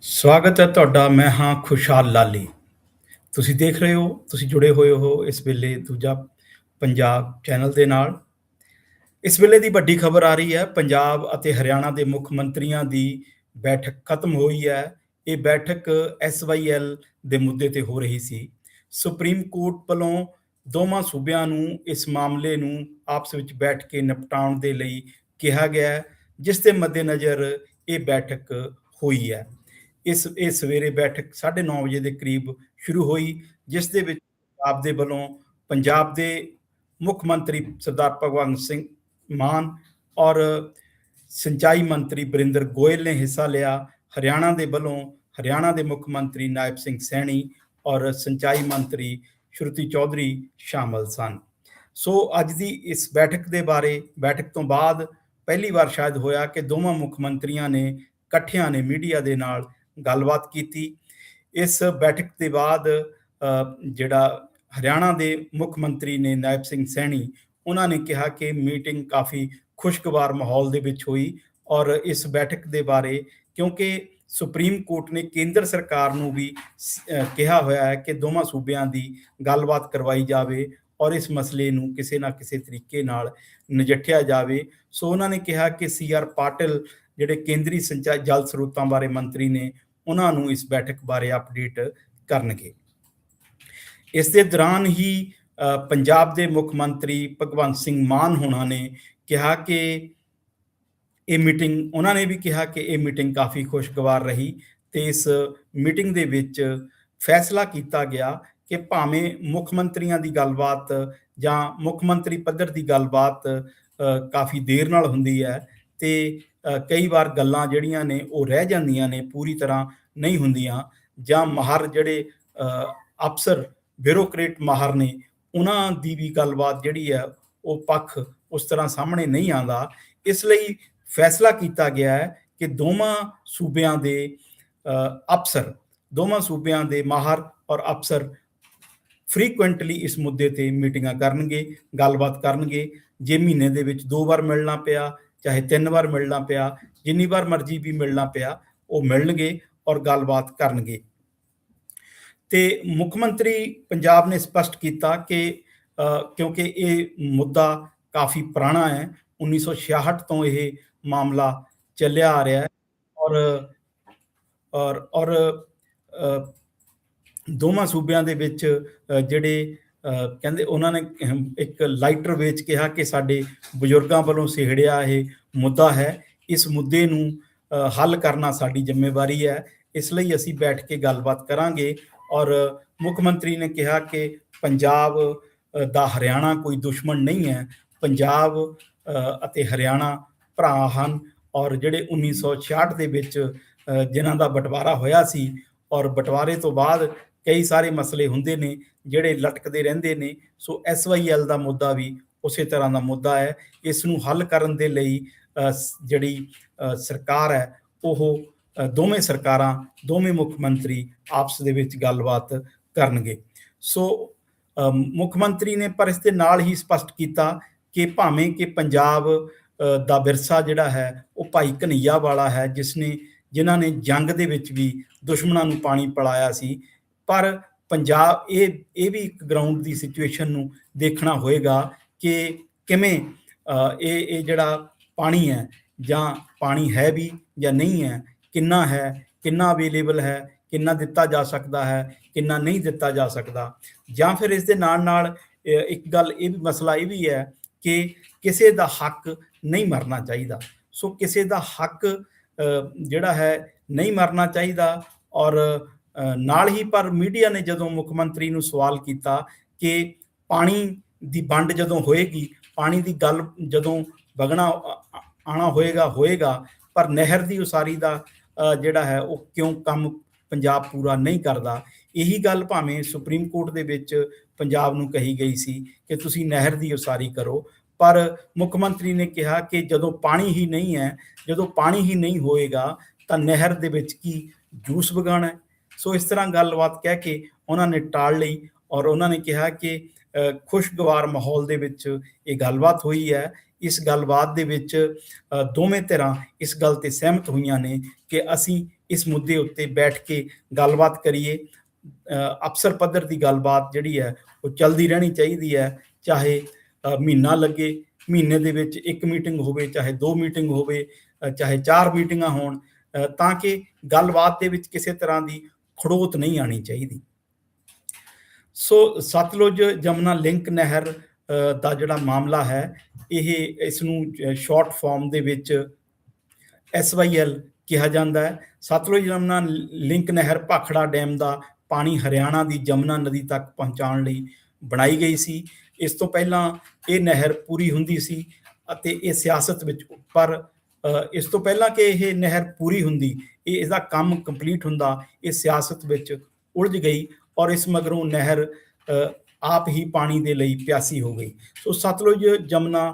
ਸਵਾਗਤ ਹੈ ਤੁਹਾਡਾ, ਮੈਂ ਹਾਂ ਖੁਸ਼ਹਾਲ ਲਾਲੀ। ਤੁਸੀਂ ਦੇਖ ਰਹੇ ਹੋ, ਤੁਸੀਂ ਜੁੜੇ ਹੋਏ ਹੋ ਇਸ ਵੇਲੇ ਦੂਜਾ ਪੰਜਾਬ ਚੈਨਲ ਦੇ ਨਾਲ। ਇਸ ਵੇਲੇ ਦੀ ਵੱਡੀ ਖਬਰ ਆ ਰਹੀ ਹੈ, ਪੰਜਾਬ ਅਤੇ ਹਰਿਆਣਾ ਦੇ ਮੁੱਖ ਮੰਤਰੀਆਂ ਦੀ ਬੈਠਕ ਖਤਮ ਹੋਈ ਹੈ। ਇਹ ਬੈਠਕ ਐਸਵਾਈਐਲ ਦੇ ਮੁੱਦੇ ਤੇ ਹੋ ਰਹੀ ਸੀ। ਸੁਪਰੀਮ ਕੋਰਟ ਵੱਲੋਂ ਦੋਵਾਂ ਸੂਬਿਆਂ ਨੂੰ ਇਸ ਮਾਮਲੇ ਨੂੰ ਆਪਸ ਵਿੱਚ ਬੈਠ ਕੇ ਨਿਪਟਾਉਣ ਦੇ ਲਈ ਕਿਹਾ ਗਿਆ ਜਿਸ ਦੇ ਮੱਦੇਨਜ਼ਰ ਇਹ ਬੈਠਕ ਹੋਈ ਹੈ। ਇਸ, ਇਹ ਸਵੇਰੇ ਬੈਠਕ 9:30 ਵਜੇ ਦੇ ਕਰੀਬ ਸ਼ੁਰੂ ਹੋਈ, ਜਿਸ ਦੇ ਵਿੱਚ ਪੰਜਾਬ ਦੇ ਵੱਲੋਂ ਪੰਜਾਬ ਦੇ ਮੁੱਖ ਮੰਤਰੀ ਸਰਦਾਰ ਭਗਵੰਤ ਸਿੰਘ ਮਾਨ ਔਰ ਸਿੰਚਾਈ ਮੰਤਰੀ ਬਰਿੰਦਰ ਗੋਇਲ ਨੇ ਹਿੱਸਾ ਲਿਆ। ਹਰਿਆਣਾ ਦੇ ਵੱਲੋਂ ਹਰਿਆਣਾ ਦੇ ਮੁੱਖ ਮੰਤਰੀ ਨਾਇਬ ਸਿੰਘ ਸੈਣੀ ਔਰ ਸਿੰਚਾਈ ਮੰਤਰੀ ਸ਼ਰੂਤੀ ਚੌਧਰੀ ਸ਼ਾਮਲ ਸਨ। ਸੋ ਅੱਜ ਦੀ ਇਸ ਬੈਠਕ ਦੇ ਬਾਰੇ, ਬੈਠਕ ਤੋਂ ਬਾਅਦ ਪਹਿਲੀ ਵਾਰ ਸ਼ਾਇਦ ਹੋਇਆ ਕਿ ਦੋਵਾਂ ਮੁੱਖ ਮੰਤਰੀਆਂ ਨੇ ਇਕੱਠਿਆਂ ਨੇ ਮੀਡੀਆ ਦੇ ਨਾਲ ਗੱਲਬਾਤ ਕੀਤੀ। ਇਸ ਬੈਠਕ ਦੇ ਬਾਅਦ ਜਿਹੜਾ ਹਰਿਆਣਾ ਦੇ ਮੁੱਖ ਮੰਤਰੀ ਨੇ ਨਾਇਬ ਸਿੰਘ ਸੈਣੀ, ਉਹਨਾਂ ਨੇ ਕਿਹਾ ਕਿ ਮੀਟਿੰਗ ਕਾਫੀ ਖੁਸ਼ਗਵਾਰ ਮਾਹੌਲ ਦੇ ਵਿੱਚ ਹੋਈ ਔਰ ਇਸ ਬੈਠਕ ਦੇ ਬਾਰੇ, ਕਿਉਂਕਿ ਸੁਪਰੀਮ ਕੋਰਟ ਨੇ ਕੇਂਦਰ ਸਰਕਾਰ ਨੂੰ ਵੀ ਕਿਹਾ ਹੋਇਆ ਹੈ ਕਿ ਦੋਵਾਂ ਸੂਬਿਆਂ ਦੀ ਗੱਲਬਾਤ ਕਰਵਾਈ ਜਾਵੇ ਔਰ ਇਸ ਮਸਲੇ ਨੂੰ ਕਿਸੇ ਨਾ ਕਿਸੇ ਤਰੀਕੇ ਨਾਲ ਨਜਿੱਠਿਆ ਜਾਵੇ। ਸੋ ਉਹਨਾਂ ਨੇ ਕਿਹਾ ਕਿ ਸੀ ਆਰ ਪਾਟਿਲ ਜਿਹੜੇ ਕੇਂਦਰੀ ਸਿੰਚਾਈ ਜਲ ਸਰੋਤਾਂ ਬਾਰੇ ਮੰਤਰੀ ਨੇ, ਉਹਨਾਂ ਨੂੰ ਇਸ ਬੈਠਕ ਬਾਰੇ ਅਪਡੇਟ ਕਰਨਗੇ। ਇਸ ਦੇ ਦੌਰਾਨ ਹੀ ਪੰਜਾਬ ਦੇ ਮੁੱਖ ਮੰਤਰੀ ਭਗਵੰਤ ਸਿੰਘ ਮਾਨ ਹੋਣਾ ਨੇ ਕਿਹਾ ਕਿ ਇਹ ਮੀਟਿੰਗ, ਉਹਨਾਂ ਨੇ ਵੀ ਕਿਹਾ ਕਿ ਇਹ ਮੀਟਿੰਗ ਕਾਫੀ ਖੁਸ਼ਗਵਾਰ ਰਹੀ ਤੇ ਇਸ ਮੀਟਿੰਗ ਦੇ ਵਿੱਚ ਫੈਸਲਾ ਕੀਤਾ ਗਿਆ ਕਿ ਭਾਵੇਂ ਮੁੱਖ ਮੰਤਰੀਆਂ ਦੀ ਗੱਲਬਾਤ ਜਾਂ ਮੁੱਖ ਮੰਤਰੀ ਪੱਧਰ ਦੀ ਗੱਲਬਾਤ ਕਾਫੀ ਦੇਰ ਨਾਲ ਹੁੰਦੀ ਹੈ ਤੇ ਕਈ ਵਾਰ ਗੱਲਾਂ ਜਿਹੜੀਆਂ ਨੇ ਉਹ ਰਹਿ ਜਾਂਦੀਆਂ ਨੇ, ਪੂਰੀ ਤਰ੍ਹਾਂ ਨਹੀਂ ਹੁੰਦੀਆਂ ਜਾਂ ਮਾਹਰ ਜਿਹੜੇ ਅਫਸਰ, ਬਿਊਰੋਕਰੇਟ ਮਾਹਰ ਨੇ, ਉਹਨਾਂ ਦੀ ਵੀ ਗੱਲਬਾਤ ਜਿਹੜੀ ਹੈ ਉਹ ਪੱਖ ਉਸ ਤਰ੍ਹਾਂ ਸਾਹਮਣੇ ਨਹੀਂ ਆਉਂਦਾ। ਇਸ ਲਈ ਫੈਸਲਾ ਕੀਤਾ ਗਿਆ ਹੈ ਕਿ ਦੋਵਾਂ ਸੂਬਿਆਂ ਦੇ ਅਫਸਰ, ਦੋਵਾਂ ਸੂਬਿਆਂ ਦੇ ਮਾਹਰ ਔਰ ਅਫਸਰ ਫ੍ਰੀਕੁਐਂਟਲੀ ਇਸ ਮੁੱਦੇ ਤੇ ਮੀਟਿੰਗਾਂ ਕਰਨਗੇ, ਗੱਲਬਾਤ ਕਰਨਗੇ। ਜੇ ਮਹੀਨੇ ਦੇ ਵਿੱਚ ਦੋ ਵਾਰ ਮਿਲਣਾ ਪਿਆ, ਚਾਹੇ ਤਿੰਨ ਵਾਰ ਮਿਲਣਾ ਪਿਆ, ਜਿੰਨੀ ਵਾਰ ਮਰਜ਼ੀ ਵੀ ਮਿਲਣਾ ਪਿਆ, ਉਹ ਮਿਲਣਗੇ ਔਰ ਗੱਲਬਾਤ ਕਰਨਗੇ। ਤੇ ਮੁੱਖ ਮੰਤਰੀ ਪੰਜਾਬ ਨੇ ਸਪਸ਼ਟ ਕੀਤਾ ਕਿ ਕਿਉਂਕਿ ਇਹ ਮੁੱਦਾ ਕਾਫੀ ਪੁਰਾਣਾ ਹੈ 1966 ਤੋਂ ਇਹ ਮਾਮਲਾ ਚੱਲਿਆ ਆ ਰਿਹਾ ਹੈ ਔਰ ਔਰ ਔਰ ਦੋਵਾਂ ਸੂਬਿਆਂ ਦੇ ਵਿੱਚ ਜਿਹੜੇ ਕਹਿੰਦੇ ਉਹਨਾਂ ਨੇ ਇੱਕ ਲਾਈਟਰ ਵੇਚ ਕਿਹਾ ਕਿ ਸਾਡੇ ਬਜ਼ੁਰਗਾਂ ਵੱਲੋਂ ਸਿਹੜਿਆ ਇਹ ਮੁੱਦਾ ਹੈ। ਇਸ ਮੁੱਦੇ ਨੂੰ ਹੱਲ ਕਰਨਾ ਸਾਡੀ ਜ਼ਿੰਮੇਵਾਰੀ ਹੈ। ਇਸ ਲਈ ਅਸੀਂ ਬੈਠ ਕੇ ਗੱਲਬਾਤ ਕਰਾਂਗੇ ਔਰ ਮੁੱਖ ਮੰਤਰੀ ਨੇ ਕਿਹਾ ਕਿ ਪੰਜਾਬ ਦਾ ਹਰਿਆਣਾ ਕੋਈ ਦੁਸ਼ਮਣ ਨਹੀਂ ਹੈ। ਪੰਜਾਬ ਅਤੇ ਹਰਿਆਣਾ ਭਰਾ ਹਨ ਔਰ ਜਿਹੜੇ 1966 ਦੇ ਵਿੱਚ ਅ, ਜਿਨ੍ਹਾਂ ਦਾ ਬਟਵਾਰਾ ਹੋਇਆ ਸੀ ਔਰ ਬਟਵਾਰੇ ਤੋਂ ਬਾਅਦ ਕਈ ਸਾਰੇ ਮਸਲੇ ਹੁੰਦੇ ਨੇ ਜਿਹੜੇ ਲਟਕਦੇ ਰਹਿੰਦੇ ਨੇ। ਸੋ ਐਸਵਾਈਐਲ ਦਾ ਮੁੱਦਾ ਵੀ ਉਸੇ ਤਰ੍ਹਾਂ ਦਾ ਮੁੱਦਾ ਹੈ। ਇਸ ਨੂੰ ਹੱਲ ਕਰਨ ਦੇ ਲਈ ਜਿਹੜੀ ਸਰਕਾਰ ਹੈ, ਉਹ ਦੋਵੇਂ ਸਰਕਾਰਾਂ, ਦੋਵੇਂ ਮੁੱਖ ਮੰਤਰੀ ਆਪਸ ਦੇ ਵਿੱਚ ਗੱਲਬਾਤ ਕਰਨਗੇ। ਸੋ ਮੁੱਖ ਮੰਤਰੀ ਨੇ ਪਰ ਇਸ ਦੇ ਨਾਲ ਹੀ ਸਪਸ਼ਟ ਕੀਤਾ ਕਿ ਭਾਵੇਂ ਕਿ ਪੰਜਾਬ ਦਾ ਵਿਰਸਾ ਜਿਹੜਾ ਹੈ, ਉਹ ਭਾਈ ਕਨਈਆ ਵਾਲਾ ਹੈ ਜਿਸ ਨੇ ਜਿਨ੍ਹਾਂ ਨੇ ਜੰਗ ਦੇ ਵਿੱਚ ਵੀ ਦੁਸ਼ਮਣਾਂ ਨੂੰ ਪਾਣੀ ਪਿਲਾਇਆ ਸੀ ਪਰ ਪੰਜਾਬ, ਇਹ ਇਹ ਵੀ ਇੱਕ ਗਰਾਊਂਡ ਦੀ ਸਿਚੁਏਸ਼ਨ ਨੂੰ ਦੇਖਣਾ ਹੋਏਗਾ ਕਿ ਕਿਵੇਂ ਇਹ ਇਹ ਜਿਹੜਾ ਪਾਣੀ ਹੈ ਜਾਂ ਪਾਣੀ ਹੈ ਵੀ ਜਾਂ ਨਹੀਂ ਹੈ, ਕਿੰਨਾ ਹੈ, ਕਿੰਨਾ ਅਵੇਲੇਬਲ ਹੈ, ਕਿੰਨਾ ਦਿੱਤਾ ਜਾ ਸਕਦਾ ਹੈ, ਕਿੰਨਾ ਨਹੀਂ ਦਿੱਤਾ ਜਾ ਸਕਦਾ। ਜਾਂ ਫਿਰ ਇਸ ਦੇ ਨਾਲ ਨਾਲ ਇੱਕ ਗੱਲ ਇਹ ਵੀ ਮਸਲਾ ਇਹ ਵੀ ਹੈ ਕਿ ਕਿਸੇ ਦਾ ਹੱਕ ਨਹੀਂ ਮਰਨਾ ਚਾਹੀਦਾ। ਸੋ ਕਿਸੇ ਦਾ ਹੱਕ ਜਿਹੜਾ ਹੈ ਨਹੀਂ ਮਰਨਾ ਚਾਹੀਦਾ ਔਰ ਨਾਲ ਹੀ ਪਰ ਮੀਡੀਆ ਨੇ ਜਦੋਂ ਮੁੱਖ ਮੰਤਰੀ ਨੂੰ ਸਵਾਲ ਕੀਤਾ ਕਿ ਪਾਣੀ ਦੀ ਵੰਡ ਜਦੋਂ ਹੋਏਗੀ, ਪਾਣੀ ਦੀ ਗੱਲ ਜਦੋਂ ਵਗਣਾ ਆਣਾ ਹੋਏਗਾ ਹੋਏਗਾ, ਪਰ ਨਹਿਰ ਦੀ ਉਸਾਰੀ ਦਾ ਜਿਹੜਾ ਹੈ ਉਹ ਕਿਉਂ ਕੰਮ ਪੰਜਾਬ ਪੂਰਾ ਨਹੀਂ ਕਰਦਾ? ਇਹੀ ਗੱਲ ਭਾਵੇਂ ਸੁਪਰੀਮ ਕੋਰਟ ਦੇ ਵਿੱਚ ਪੰਜਾਬ ਨੂੰ ਕਹੀ ਗਈ ਸੀ ਕਿ ਤੁਸੀਂ ਨਹਿਰ ਦੀ ਉਸਾਰੀ ਕਰੋ, ਪਰ ਮੁੱਖ ਮੰਤਰੀ ਨੇ ਕਿਹਾ ਕਿ ਜਦੋਂ ਪਾਣੀ ਹੀ ਨਹੀਂ ਹੈ, ਜਦੋਂ ਪਾਣੀ ਹੀ ਨਹੀਂ ਹੋਏਗਾ, ਤਾਂ ਨਹਿਰ ਦੇ ਵਿੱਚ ਕੀ ਜੂਸ ਵਗਾਉਣਾ ਸੋ ਇਸ ਤਰ੍ਹਾਂ ਗੱਲਬਾਤ ਕਹਿ ਕੇ ਉਹਨਾਂ ਨੇ ਟਾਲ ਲਈ ਔਰ ਉਹਨਾਂ ਨੇ ਕਿਹਾ ਕਿ ਖੁਸ਼ਗਵਾਰ ਮਾਹੌਲ ਦੇ ਵਿੱਚ ਇਹ ਗੱਲਬਾਤ ਹੋਈ ਹੈ। ਇਸ ਗੱਲਬਾਤ ਦੇ ਵਿੱਚ ਦੋਵੇਂ ਧਿਰਾਂ ਇਸ ਗੱਲ ਤੇ ਸਹਿਮਤ ਹੋਈਆਂ ਨੇ ਕਿ ਅਸੀਂ ਇਸ ਮੁੱਦੇ ਉੱਤੇ ਬੈਠ ਕੇ ਗੱਲਬਾਤ ਕਰੀਏ। ਅਫਸਰ ਪੱਧਰ ਦੀ ਗੱਲਬਾਤ ਜਿਹੜੀ ਹੈ, ਉਹ ਚੱਲਦੀ ਰਹਿਣੀ ਚਾਹੀਦੀ ਹੈ। ਚਾਹੇ ਮਹੀਨਾ ਲੱਗੇ, ਮਹੀਨੇ ਦੇ ਵਿੱਚ ਇੱਕ ਮੀਟਿੰਗ ਹੋਵੇ, ਚਾਹੇ ਦੋ ਮੀਟਿੰਗ ਹੋਵੇ ਚਾਹੇ ਚਾਰ ਮੀਟਿੰਗਾਂ ਹੋਣ ਤਾਂ ਕਿ ਗੱਲਬਾਤ ਦੇ ਵਿੱਚ ਕਿਸੇ ਤਰ੍ਹਾਂ ਦੀ ਖੜੋਤ ਨਹੀਂ ਆਣੀ ਚਾਹੀਦੀ। ਸੋ ਸਤਲੁਜ ਜਮਨਾ ਲਿੰਕ ਨਹਿਰ ਦਾ ਜਿਹੜਾ ਮਾਮਲਾ ਹੈ, ਇਹ ਇਸ ਨੂੰ ਸ਼ਾਰਟ ਫਾਰਮ ਦੇ ਵਿੱਚ ਐਸਵਾਈਐਲ ਕਿਹਾ ਜਾਂਦਾ ਹੈ। ਸਤਲੁਜ ਜਮਨਾ ਲਿੰਕ ਨਹਿਰ ਭਾਖੜਾ ਡੈਮ ਦਾ ਪਾਣੀ ਹਰਿਆਣਾ ਦੀ ਜਮਨਾ ਨਦੀ ਤੱਕ ਪਹੁੰਚਾਉਣ ਲਈ ਬਣਾਈ ਗਈ ਸੀ। ਇਸ ਤੋਂ ਪਹਿਲਾਂ ਇਹ ਨਹਿਰ ਪੂਰੀ ਹੁੰਦੀ ਸੀ ਅਤੇ ਇਹ ਸਿਆਸਤ ਵਿੱਚ ਪਰ ਇਸ ਤੋਂ ਪਹਿਲਾਂ ਕਿ ਇਹ ਨਹਿਰ ਪੂਰੀ ਹੁੰਦੀ, ਇਹ ਇਹਦਾ ਕੰਮ ਕੰਪਲੀਟ ਹੁੰਦਾ, ਇਹ ਸਿਆਸਤ ਵਿੱਚ ਉਲਝ ਗਈ ਔਰ ਇਸ ਮਗਰੋਂ ਨਹਿਰ ਆਪ ਹੀ ਪਾਣੀ ਦੇ ਲਈ ਪਿਆਸੀ ਹੋ ਗਈ। ਸੋ ਸਤਲੁਜ ਜਮਨਾ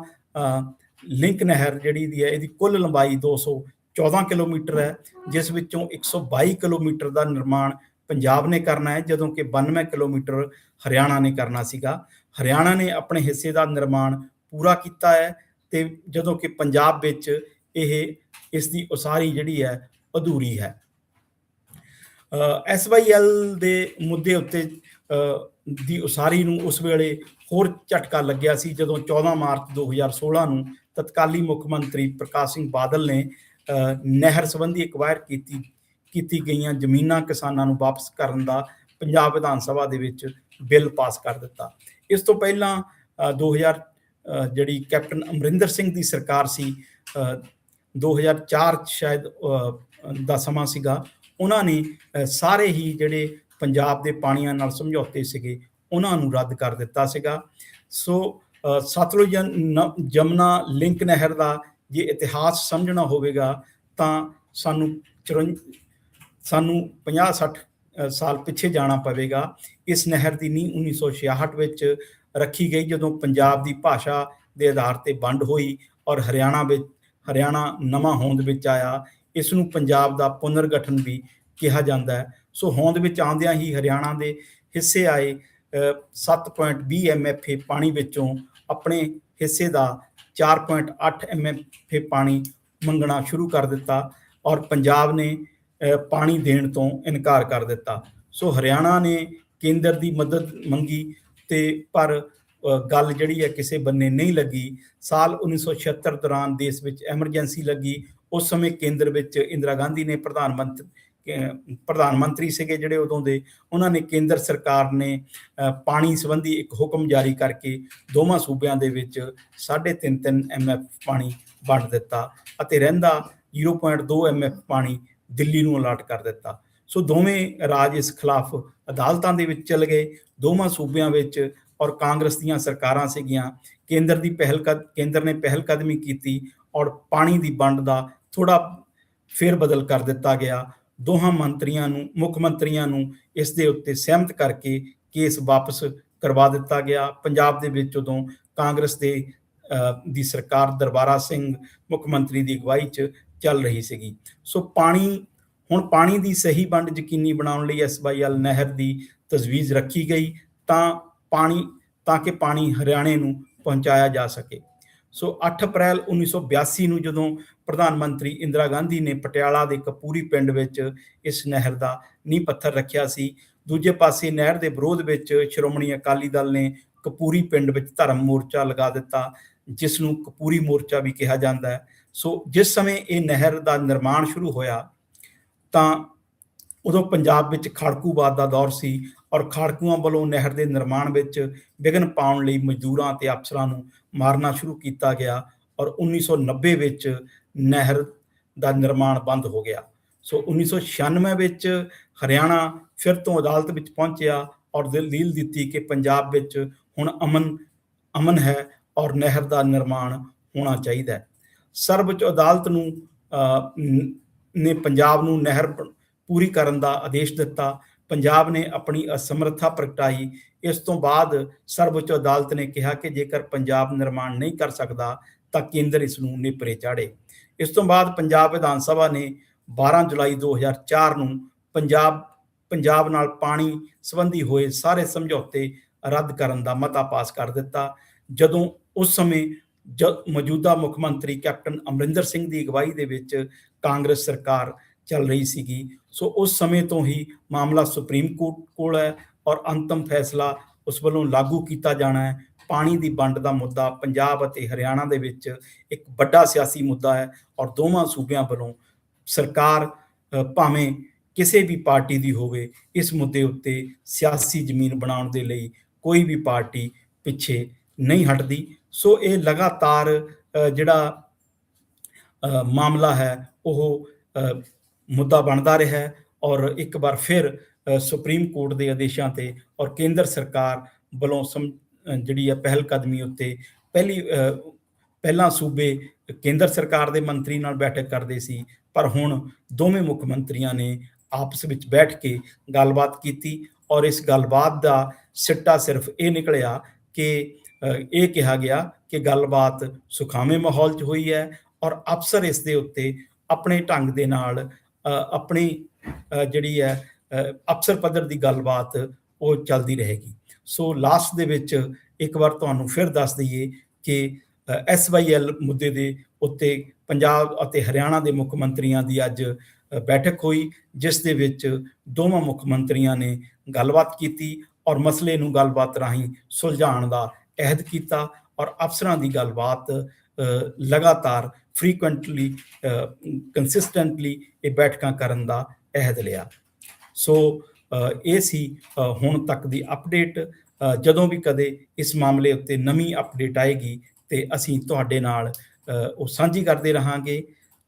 ਲਿੰਕ ਨਹਿਰ ਜਿਹੜੀ ਦੀ ਹੈ, ਇਹਦੀ ਕੁੱਲ ਲੰਬਾਈ 214 ਕਿਲੋਮੀਟਰ ਹੈ, ਜਿਸ ਵਿੱਚੋਂ 122 ਕਿਲੋਮੀਟਰ ਦਾ ਨਿਰਮਾਣ ਪੰਜਾਬ ਨੇ ਕਰਨਾ ਹੈ, ਜਦੋਂ ਕਿ 92 ਕਿਲੋਮੀਟਰ ਹਰਿਆਣਾ ਨੇ ਕਰਨਾ ਸੀਗਾ। ਹਰਿਆਣਾ ਨੇ ਆਪਣੇ ਹਿੱਸੇ ਦਾ ਨਿਰਮਾਣ ਪੂਰਾ ਕੀਤਾ ਹੈ ਤੇ ਜਦੋਂ ਕਿ ਪੰਜਾਬ ਵਿੱਚ ਇਹ ਇਸ ਦੀ ਉਸਾਰੀ ਜਿਹੜੀ ਹੈ ਅਧੂਰੀ ਹੈ। ਐਸਵਾਈਐਲ ਦੇ ਮੁੱਦੇ ਉੱਤੇ ਦੀ ਉਸਾਰੀ ਨੂੰ ਉਸ ਵੇਲੇ ਹੋਰ ਝਟਕਾ ਲੱਗਿਆ ਸੀ ਜਦੋਂ 14 ਮਾਰਚ 2016 ਨੂੰ ਤਤਕਾਲੀ ਮੁੱਖ ਮੰਤਰੀ ਪ੍ਰਕਾਸ਼ ਸਿੰਘ ਬਾਦਲ ਨੇ ਨਹਿਰ ਸੰਬੰਧੀ ਐਕਵਾਇਰ ਕੀਤੀ ਕੀਤੀ ਗਈਆਂ ਜ਼ਮੀਨਾਂ ਕਿਸਾਨਾਂ ਨੂੰ ਵਾਪਸ ਕਰਨ ਦਾ ਪੰਜਾਬ ਵਿਧਾਨ ਸਭਾ ਦੇ ਵਿੱਚ ਬਿੱਲ ਪਾਸ ਕਰ ਦਿੱਤਾ। ਇਸ ਤੋਂ ਪਹਿਲਾਂ ਅ, 2000 ਜਿਹੜੀ ਕੈਪਟਨ ਅਮਰਿੰਦਰ ਸਿੰਘ ਦੀ ਸਰਕਾਰ ਸੀ 2004 'ਚ ਸ਼ਾਇਦ ਦਾ ਸਮਾਂ ਸੀਗਾ, ਉਹਨਾਂ ਨੇ ਸਾਰੇ ਹੀ ਜਿਹੜੇ ਪੰਜਾਬ ਦੇ ਪਾਣੀਆਂ ਨਾਲ ਸਮਝੌਤੇ ਸੀਗੇ, ਉਹਨਾਂ ਨੂੰ ਰੱਦ ਕਰ ਦਿੱਤਾ ਸੀਗਾ। ਸੋ ਸਤਲੁਜ ਨ- ਜਮਨਾ ਲਿੰਕ ਨਹਿਰ ਦਾ ਜੇ ਇਤਿਹਾਸ ਸਮਝਣਾ ਹੋਵੇਗਾ, ਤਾਂ ਸਾਨੂੰ 54 ਸਾਨੂੰ 50 60 ਸਾਲ ਪਿੱਛੇ ਜਾਣਾ ਪਵੇਗਾ। ਇਸ ਨਹਿਰ ਦੀ ਨੀਂਹ 1966 ਵਿੱਚ ਰੱਖੀ ਗਈ, ਜਦੋਂ ਪੰਜਾਬ ਦੀ ਭਾਸ਼ਾ ਦੇ ਆਧਾਰ ਤੇ ਵੰਡ ਹੋਈ ਔਰ ਹਰਿਆਣਾ ਵਿੱਚ ਹਰਿਆਣਾ ਨਵਾਂ ਹੋਂਦ ਵਿੱਚ ਆਇਆ ਇਸ ਨੂੰ ਪੰਜਾਬ ਦਾ ਪੁਨਰਗਠਨ ਵੀ ਕਿਹਾ ਜਾਂਦਾ ਹੈ। ਸੋ ਹੋਂਦ ਵਿੱਚ ਆਉਂਦਿਆਂ ਹੀ ਹਰਿਆਣਾ ਦੇ ਹਿੱਸੇ ਆਏ ਅ, 7.20 ਐਮਐਫਏ ਪਾਣੀ ਵਿੱਚੋਂ ਆਪਣੇ ਹਿੱਸੇ ਦਾ 4.8 ਐਮਐਫਏ ਪਾਣੀ ਮੰਗਣਾ ਸ਼ੁਰੂ ਕਰ ਦਿੱਤਾ ਔਰ ਪੰਜਾਬ ਨੇ ਪਾਣੀ ਦੇਣ ਤੋਂ ਇਨਕਾਰ ਕਰ ਦਿੱਤਾ। ਸੋ ਹਰਿਆਣਾ ਨੇ ਕੇਂਦਰ ਦੀ ਮਦਦ ਮੰਗੀ ਤੇ ਪਰ ਗੱਲ ਜਿਹੜੀ ਹੈ ਕਿਸੇ ਬੰਨੇ ਨਹੀਂ ਲੱਗੀ। ਸਾਲ 1976 ਦੌਰਾਨ ਦੇਸ਼ ਵਿੱਚ ਐਮਰਜੈਂਸੀ ਲੱਗੀ। ਉਸ ਸਮੇਂ ਕੇਂਦਰ ਵਿੱਚ ਇੰਦਰਾ ਗਾਂਧੀ ਨੇ ਪ੍ਰਧਾਨ ਮੰਤਰੀ ਪ੍ਰਧਾਨ ਮੰਤਰੀ ਸੀਗੇ ਜਿਹੜੇ ਉਦੋਂ ਦੇ। ਉਹਨਾਂ ਨੇ ਕੇਂਦਰ ਸਰਕਾਰ ਨੇ ਪਾਣੀ ਸੰਬੰਧੀ ਇੱਕ ਹੁਕਮ ਜਾਰੀ ਕਰਕੇ ਦੋਵਾਂ ਸੂਬਿਆਂ ਦੇ ਵਿੱਚ 3.5 ਐਮਐਫ ਪਾਣੀ ਵੰਡ ਦਿੱਤਾ ਅਤੇ ਰਹਿੰਦਾ 0.2 ਐਮਐਫ ਪਾਣੀ ਦਿੱਲੀ ਨੂੰ ਅਲਾਟ ਕਰ ਦਿੱਤਾ। ਸੋ ਦੋਵੇਂ ਰਾਜ ਇਸ ਖਿਲਾਫ ਅਦਾਲਤਾਂ ਦੇ ਵਿੱਚ ਚਲੇ ਗਏ। ਦੋਵਾਂ ਸੂਬਿਆਂ ਵਿੱਚ ਔਰ ਕਾਂਗਰਸ ਦੀਆਂ ਸਰਕਾਰਾਂ ਸੀਗੀਆਂ, ਕੇਂਦਰ ਦੀ ਪਹਿਲ ਕੇਂਦਰ ਨੇ ਪਹਿਲ ਕਦਮੀ ਕੀਤੀ ਔਰ ਪਾਣੀ ਦੀ ਵੰਡ ਦਾ ਥੋੜਾ ਫੇਰ ਬਦਲ ਕਰ ਦਿੱਤਾ ਗਿਆ। ਦੋਹਾਂ ਮੰਤਰੀਆਂ ਨੂੰ, ਮੁੱਖ ਮੰਤਰੀਆਂ ਨੂੰ ਇਸ ਦੇ ਉੱਤੇ ਸਹਿਮਤ ਕਰਕੇ ਕੇਸ ਵਾਪਸ ਕਰਵਾ ਦਿੱਤਾ ਗਿਆ। ਪੰਜਾਬ ਦੇ ਵਿੱਚ ਉਦੋਂ ਕਾਂਗਰਸ ਦੇ ਦੀ ਸਰਕਾਰ ਦਰਬਾਰਾ ਸਿੰਘ, ਮੁੱਖ ਮੰਤਰੀ ਦੀ ਅਗਵਾਈ 'ਚ ਚੱਲ ਰਹੀ ਸੀਗੀ। ਸੋ ਪਾਣੀ, ਹੁਣ ਪਾਣੀ ਦੀ ਸਹੀ ਵੰਡ ਯਕੀਨੀ ਬਣਾਉਣ ਲਈ ਐਸਵਾਈਐਲ ਨਹਿਰ ਦੀ ਤਜਵੀਜ਼ ਰੱਖੀ ਗਈ ਤਾਂ ਪਾਣੀ, ਤਾਂ ਕਿ ਪਾਣੀ ਹਰਿਆਣੇ ਨੂੰ ਪਹੁੰਚਾਇਆ ਜਾ ਸਕੇ। ਸੋ 8 ਅਪ੍ਰੈਲ 1982 ਨੂੰ ਜਦੋਂ ਪ੍ਰਧਾਨ ਮੰਤਰੀ ਇੰਦਰਾ ਗਾਂਧੀ ਨੇ ਪਟਿਆਲਾ ਦੇ ਕਪੂਰੀ ਪਿੰਡ ਵਿੱਚ ਇਸ ਨਹਿਰ ਦਾ ਨੀਂਹ ਪੱਥਰ ਰੱਖਿਆ ਸੀ, ਦੂਜੇ ਪਾਸੇ ਨਹਿਰ ਦੇ ਵਿਰੋਧ ਵਿੱਚ ਸ਼੍ਰੋਮਣੀ ਅਕਾਲੀ ਦਲ ਨੇ ਕਪੂਰੀ ਪਿੰਡ ਵਿੱਚ ਧਰਮ ਮੋਰਚਾ ਲਗਾ ਦਿੱਤਾ, ਜਿਸ ਨੂੰ ਕਪੂਰੀ ਮੋਰਚਾ ਵੀ ਕਿਹਾ ਜਾਂਦਾ ਹੈ। ਸੋ ਜਿਸ ਸਮੇਂ ਇਹ ਨਹਿਰ ਦਾ ਨਿਰਮਾਣ ਸ਼ੁਰੂ ਹੋਇਆ, ਤਾਂ ਉਦੋਂ ਪੰਜਾਬ ਵਿੱਚ ਖੜਕੂਵਾਦ ਦਾ ਦੌਰ ਸੀ ਔਰ ਖਾੜਕੂਆਂ ਵੱਲੋਂ ਨਹਿਰ ਦੇ ਨਿਰਮਾਣ ਵਿੱਚ ਵਿਘਨ ਪਾਉਣ ਲਈ ਮਜ਼ਦੂਰਾਂ ਤੇ ਅਫਸਰਾਂ ਨੂੰ ਮਾਰਨਾ ਸ਼ੁਰੂ ਕੀਤਾ ਗਿਆ ਔਰ 1990 ਵਿੱਚ ਨਹਿਰ ਦਾ ਨਿਰਮਾਣ ਬੰਦ ਹੋ ਗਿਆ। ਸੋ 1996 ਵਿੱਚ ਹਰਿਆਣਾ ਫਿਰ ਤੋਂ ਅਦਾਲਤ ਵਿੱਚ ਪਹੁੰਚਿਆ ਔਰ ਦਲੀਲ ਦਿੱਤੀ ਕਿ ਪੰਜਾਬ ਵਿੱਚ ਹੁਣ ਅਮਨ ਅਮਨ ਹੈ ਔਰ ਨਹਿਰ ਦਾ ਨਿਰਮਾਣ ਹੋਣਾ ਚਾਹੀਦਾ ਹੈ। ਸਰਵਉੱਚ ਅਦਾਲਤ ਨੂੰ ਨੇ ਪੰਜਾਬ ਨੂੰ ਨਹਿਰ ਪੂਰੀ ਕਰਨ ਦਾ ਆਦੇਸ਼ ਦਿੱਤਾ। ਪੰਜਾਬ ਨੇ ਆਪਣੀ ਅਸਮਰੱਥਾ ਪ੍ਰਗਟਾਈ। ਇਸ ਤੋਂ ਬਾਅਦ ਸਰਵਉੱਚ ਅਦਾਲਤ ਨੇ ਕਿਹਾ ਕਿ ਜੇਕਰ ਪੰਜਾਬ ਨਿਰਮਾਣ ਨਹੀਂ ਕਰ ਸਕਦਾ, ਤਾਂ ਕੇਂਦਰ ਇਸ ਨੂੰ ਨਿਪਰੇ ਚਾੜੇ ਇਸ ਤੋਂ ਬਾਅਦ ਪੰਜਾਬ ਵਿਧਾਨ ਸਭਾ ਨੇ 12 ਜੁਲਾਈ 2004 ਨੂੰ ਪੰਜਾਬ ਪੰਜਾਬ ਨਾਲ ਪਾਣੀ ਸੰਬੰਧੀ ਹੋਏ ਸਾਰੇ ਸਮਝੌਤੇ ਰੱਦ ਕਰਨ ਦਾ ਮਤਾ ਪਾਸ ਕਰ ਦਿੱਤਾ। ਜਦੋਂ ਉਸ ਸਮੇਂ ਜ- ਮੌਜੂਦਾ ਮੁੱਖ ਮੰਤਰੀ ਕੈਪਟਨ ਅਮਰਿੰਦਰ ਸਿੰਘ ਦੀ ਅਗਵਾਈ ਦੇ ਵਿੱਚ ਕਾਂਗਰਸ ਸਰਕਾਰ ਚੱਲ ਰਹੀ ਸੀਗੀ। ਸੋ ਉਸ ਸਮੇਂ ਤੋਂ ਹੀ ਮਾਮਲਾ ਸੁਪਰੀਮ ਕੋਰਟ ਕੋਲ ਹੈ ਔਰ ਅੰਤਮ ਫੈਸਲਾ ਉਸ ਵੱਲੋਂ ਲਾਗੂ ਕੀਤਾ ਜਾਣਾ ਹੈ। ਪਾਣੀ ਦੀ ਵੰਡ ਦਾ ਮੁੱਦਾ ਪੰਜਾਬ ਅਤੇ ਹਰਿਆਣਾ ਦੇ ਵਿੱਚ ਇੱਕ ਵੱਡਾ ਸਿਆਸੀ ਮੁੱਦਾ ਹੈ ਔਰ ਦੋਵਾਂ ਸੂਬਿਆਂ ਵੱਲੋਂ ਸਰਕਾਰ ਭਾਵੇਂ ਕਿਸੇ ਵੀ ਪਾਰਟੀ ਦੀ ਹੋਵੇ, ਇਸ ਮੁੱਦੇ ਉੱਤੇ ਸਿਆਸੀ ਜ਼ਮੀਨ ਬਣਾਉਣ ਦੇ ਲਈ ਕੋਈ ਵੀ ਪਾਰਟੀ ਪਿੱਛੇ ਨਹੀਂ ਹਟਦੀ। ਸੋ ਇਹ ਲਗਾਤਾਰ ਜਿਹੜਾ ਮਾਮਲਾ ਹੈ ਉਹ ਮੁੱਦਾ ਬਣਦਾ ਰਿਹਾ ਹੈ ਔਰ ਇੱਕ ਵਾਰ ਫਿਰ ਸੁਪਰੀਮ ਕੋਰਟ ਦੇ ਆਦੇਸ਼ਾਂ ਤੇ ਔਰ ਕੇਂਦਰ ਸਰਕਾਰ ਵੱਲੋਂ ਸਮ- ਜਿਹੜੀ ਹੈ ਪਹਿਲ ਕਦਮੀ ਉੱਤੇ ਪਹਿਲੀ ਪਹਿਲਾਂ ਸੂਬੇ ਕੇਂਦਰ ਸਰਕਾਰ ਦੇ ਮੰਤਰੀ ਨਾਲ ਬੈਠਕ ਕਰਦੇ ਸੀ, ਪਰ ਹੁਣ ਦੋਵੇਂ ਮੁੱਖ ਮੰਤਰੀਆਂ ਨੇ ਆਪਸ ਵਿੱਚ ਬੈਠ ਕੇ ਗੱਲਬਾਤ ਕੀਤੀ ਔਰ ਇਸ ਗੱਲਬਾਤ ਦਾ ਸਿੱਟਾ ਸਿਰਫ ਇਹ ਨਿਕਲਿਆ ਕਿ ਇਹ ਕਿਹਾ ਗਿਆ ਕਿ ਗੱਲਬਾਤ ਸੁਖਾਵੇਂ ਮਾਹੌਲ 'ਚ ਹੋਈ ਹੈ ਔਰ ਅਫਸਰ ਇਸ ਦੇ ਉੱਤੇ ਆਪਣੇ ਢੰਗ ਦੇ ਨਾਲ ਆਪਣੀ ਜਿਹੜੀ ਹੈ ਅਫਸਰ ਪੱਧਰ ਦੀ ਗੱਲਬਾਤ ਉਹ ਚੱਲਦੀ ਰਹੇਗੀ। ਸੋ ਲਾਸਟ ਦੇ ਵਿੱਚ ਇੱਕ ਵਾਰ ਤੁਹਾਨੂੰ ਫਿਰ ਦੱਸ ਦਈਏ ਕਿ ਐਸਵਾਈਐਲ ਮੁੱਦੇ ਦੇ ਉੱਤੇ ਪੰਜਾਬ ਅਤੇ ਹਰਿਆਣਾ ਦੇ ਮੁੱਖ ਮੰਤਰੀਆਂ ਦੀ ਅੱਜ ਬੈਠਕ ਹੋਈ, ਜਿਸ ਦੇ ਵਿੱਚ ਦੋਵਾਂ ਮੁੱਖ ਮੰਤਰੀਆਂ ਨੇ ਗੱਲਬਾਤ ਕੀਤੀ ਔਰ ਮਸਲੇ ਨੂੰ ਗੱਲਬਾਤ ਰਾਹੀਂ ਸੁਲਝਾਉਣ ਦਾ ਅਹਿਦ ਕੀਤਾ ਔਰ ਅਫਸਰਾਂ ਦੀ ਗੱਲਬਾਤ ਲਗਾਤਾਰ ਫ੍ਰੀਕੁਐਂਟਲੀ ਕੰਸਿਸਟੈਂਟਲੀ ਇਹ ਬੈਠਕਾਂ ਕਰਨ ਦਾ ਅਹਿਦ ਲਿਆ। ਸੋ ਇਹ ਸੀ ਹੁਣ ਤੱਕ ਦੀ ਅਪਡੇਟ ਜਦੋਂ ਵੀ ਕਦੇ ਇਸ ਮਾਮਲੇ ਉੱਤੇ ਨਵੀਂ ਅਪਡੇਟ ਆਏਗੀ ਤੇ ਅਸੀਂ ਤੁਹਾਡੇ ਨਾਲ ਉਹ ਸਾਂਝੀ ਕਰਦੇ ਰਹਾਂਗੇ।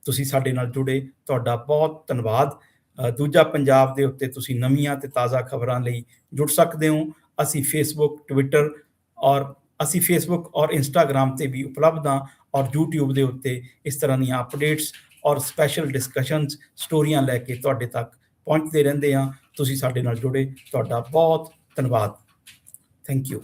ਤੁਸੀਂ ਸਾਡੇ ਨਾਲ ਜੁੜੇ, ਤੁਹਾਡਾ ਬਹੁਤ ਧੰਨਵਾਦ। ਦੂਜਾ ਪੰਜਾਬ ਦੇ ਉੱਤੇ ਤੁਸੀਂ ਨਵੀਆਂ ਤੇ ਤਾਜ਼ਾ ਖਬਰਾਂ ਲਈ ਜੁੜ ਸਕਦੇ ਹੋ। ਅਸੀਂ ਫੇਸਬੁੱਕ ਟਵਿੱਟਰ ਔਰ ਅਸੀਂ ਫੇਸਬੁੱਕ ਔਰ ਇੰਸਟਾਗ੍ਰam ਤੇ ਵੀ ਉਪਲਬਧ ਹਾਂ ਔਰ YouTube ਦੇ ਉੱਤੇ ਇਸ ਤਰ੍ਹਾਂ ਦੀਆਂ ਅਪਡੇਟਸ ਔਰ ਸਪੈਸ਼ਲ ਡਿਸਕਸ਼ਨਸ ਸਟੋਰੀਆਂ ਲੈ ਕੇ ਤੁਹਾਡੇ ਤੱਕ ਪਹੁੰਚਦੇ ਰਹਿੰਦੇ ਹਾਂ। ਤੁਸੀਂ ਸਾਡੇ ਨਾਲ ਜੁੜੇ। ਤੁਹਾਡਾ ਬਹੁਤ ਧੰਨਵਾਦ। Thank you